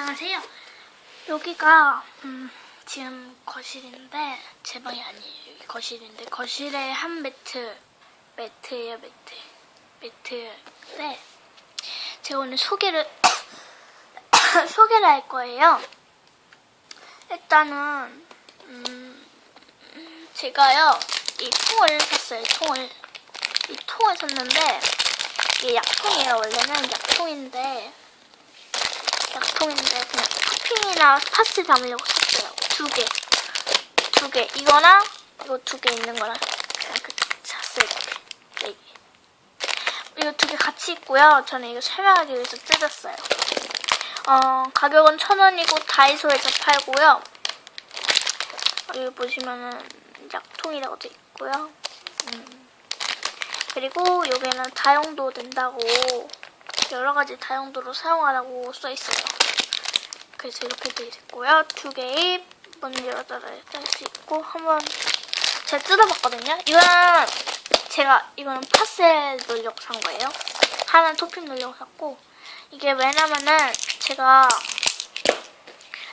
안녕하세요. 여기가 음, 지금 거실인데 제 방이 아니에요. 거실인데 거실에 한 매트 매트예요 매트 매트인데 제가 오늘 소개를 소개를 할 거예요. 일단은 음, 제가요 이 통을 샀어요. 통을 이 통을 샀는데 이게 약통이에요. 원래는 약통인데 약통인데 그냥 토핑이나 파스텔 담으려고 샀어요. 두 개. 두 개. 이거랑 이거 두 개 있는 거랑 그냥 그 샀어요. 네 개. 이거 두 개 같이 있고요. 저는 이거 설명하기 위해서 뜯었어요. 어, 가격은 천 원이고 다이소에서 팔고요. 여기 보시면은 약통이라고 돼 있고요. 음. 그리고 여기는 다용도 된다고 여러 가지 다용도로 사용하라고 써 있어요. 그래서 이렇게 돼 있고요. 두 개의 먼저 열어달아야 할수 있고 한번 제가 뜯어봤거든요. 이거는 제가 이거는 파셀 넣으려고 산 거예요. 하나는 토핑 넣으려고 샀고 이게 왜냐면은 제가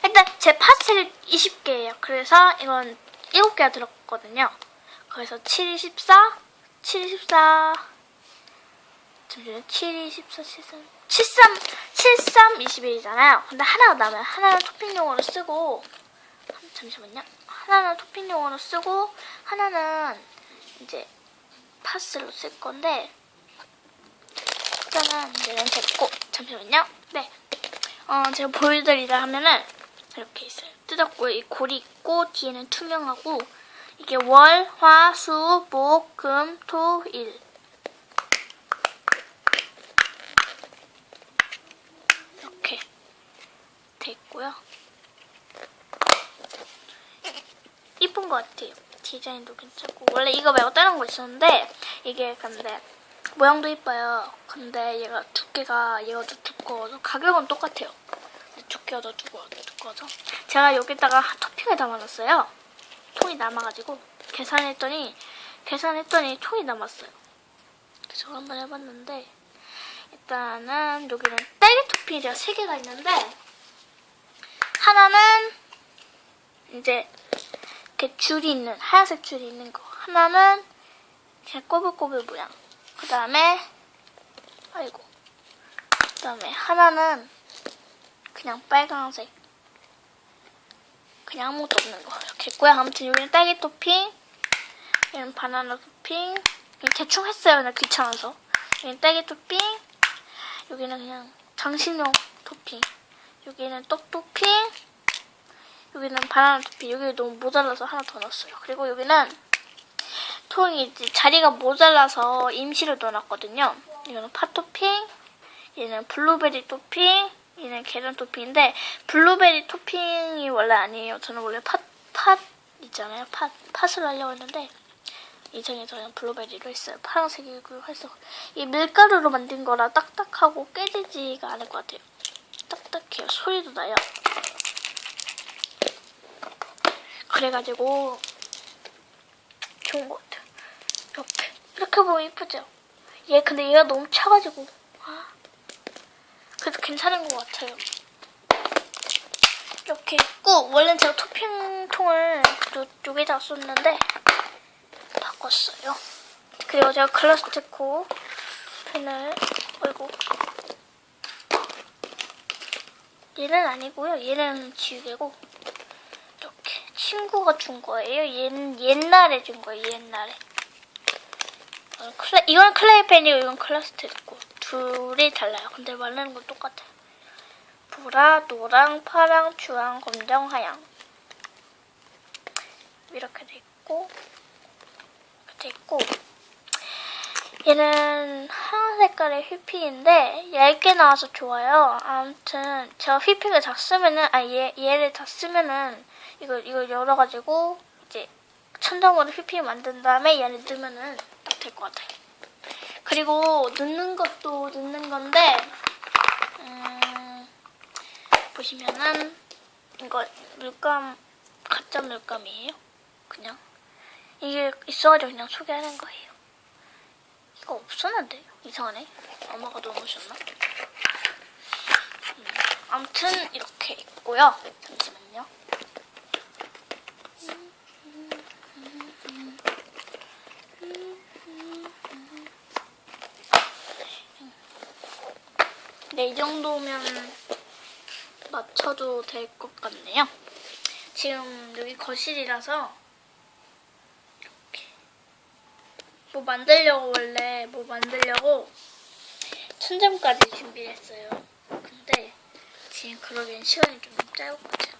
일단 제 파셀 20개예요. 그래서 이건 7개가 들었거든요. 그래서 7, 14, 7, 14 잠시만요. 7, 2, 14, 73, 73, 73, 21이잖아요. 근데 하나가 남아요. 하나는 토핑용으로 쓰고, 잠시만요. 하나는 토핑용으로 쓰고, 하나는 이제 파스로 쓸 건데, 일단은 이제는 됐고, 잠시만요. 네. 어, 제가 보여드리자 하면은, 이렇게 있어요. 뜯었고, 이 골이 있고, 뒤에는 투명하고, 이게 월, 화, 수, 목, 금, 토, 일. 이렇게 돼 있고요. 것 같아요. 디자인도 괜찮고 원래 이거 말고 다른 거 있었는데 이게 근데 모양도 이뻐요. 근데 얘가 두께가 얘가 더 두꺼워서 가격은 똑같아요. 두께가 더 두꺼워, 두꺼워서 제가 여기다가 토핑을 담아놨어요. 통이 남아가지고 계산했더니 계산했더니 통이 남았어요. 그래서 한번 해봤는데 일단은 여기는 딸기 토핑이 세 개가 있는데 하나는 이제 이렇게 줄이 있는 하얀색 줄이 있는 거. 하나는 그냥 꼬불꼬불 모양. 그 다음에 아이고. 그 다음에 하나는 그냥 빨강색. 그냥 아무것도 없는 거. 이렇게 있고요. 아무튼 여기는 딸기 토핑 여기는 바나나 토핑. 대충 했어요 그냥 귀찮아서. 여기는 딸기 토핑 여기는 그냥 장식용 토핑. 여기는 떡 토핑. 여기는 바나나 토핑. 여기 너무 모자라서 하나 더 넣었어요. 그리고 여기는 통이 이제 자리가 모자라서 임시로 넣어놨거든요. 이거는 파 토핑. 얘는 블루베리 토핑. 얘는 계란 토핑인데 블루베리 토핑이 원래 아니에요. 저는 원래 팥, 팥 있잖아요. 팥, 팥을 하려고 했는데 이정에서는 블루베리로 했어요. 파란색이고 해서 이 밀가루로 만든 거라 딱딱하고 깨지지가 않을 것 같아요. 딱딱해요. 소리도 나요. 그래가지고 좋은 것 같아요. 이렇게 이렇게 보면 이쁘죠? 얘 근데 얘가 너무 차가지고 아, 그래도 괜찮은 것 같아요. 이렇게 있고 원래는 제가 토핑통을 여기다 쏟는데 바꿨어요. 그리고 제가 클라스티코 펜을 어이구 얘는 아니고요. 얘는 지우개고 친구가 준 거예요. 얘는 옛날에 준 거예요. 옛날에 이건 클레, 이건 클레이 펜이고 이건 클라스티코 둘이 달라요. 근데 말하는 건 똑같아요. 보라, 노랑, 파랑, 주황, 검정, 하양 이렇게 돼 있고 돼 있고 얘는 하얀 색깔의 휘핑인데 얇게 나와서 좋아요. 아무튼 제가 휘핑을 다 쓰면은 아 얘, 얘를 다 쓰면은 이걸 이걸 열어가지고 이제 천장으로 휘핑 만든 다음에 얘를 넣으면은 딱 될 것 같아요. 그리고 넣는 것도 넣는 건데 음, 보시면은 이거 물감 가짜 물감이에요. 그냥 이게 있어가지고 그냥 소개하는 거예요. 이거 없었는데 이상하네. 엄마가 넣어놓으셨나? 음. 아무튼 이렇게 있고요. 네, 이 정도면 맞춰도 될 것 같네요. 지금 여기 거실이라서 이렇게 뭐 만들려고 원래 뭐 만들려고 천장까지 준비를 했어요. 근데 지금 그러기엔 시간이 좀 짧거든요.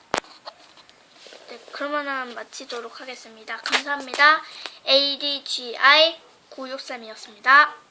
네, 그러면은 마치도록 하겠습니다. 감사합니다. ADGI 963이었습니다.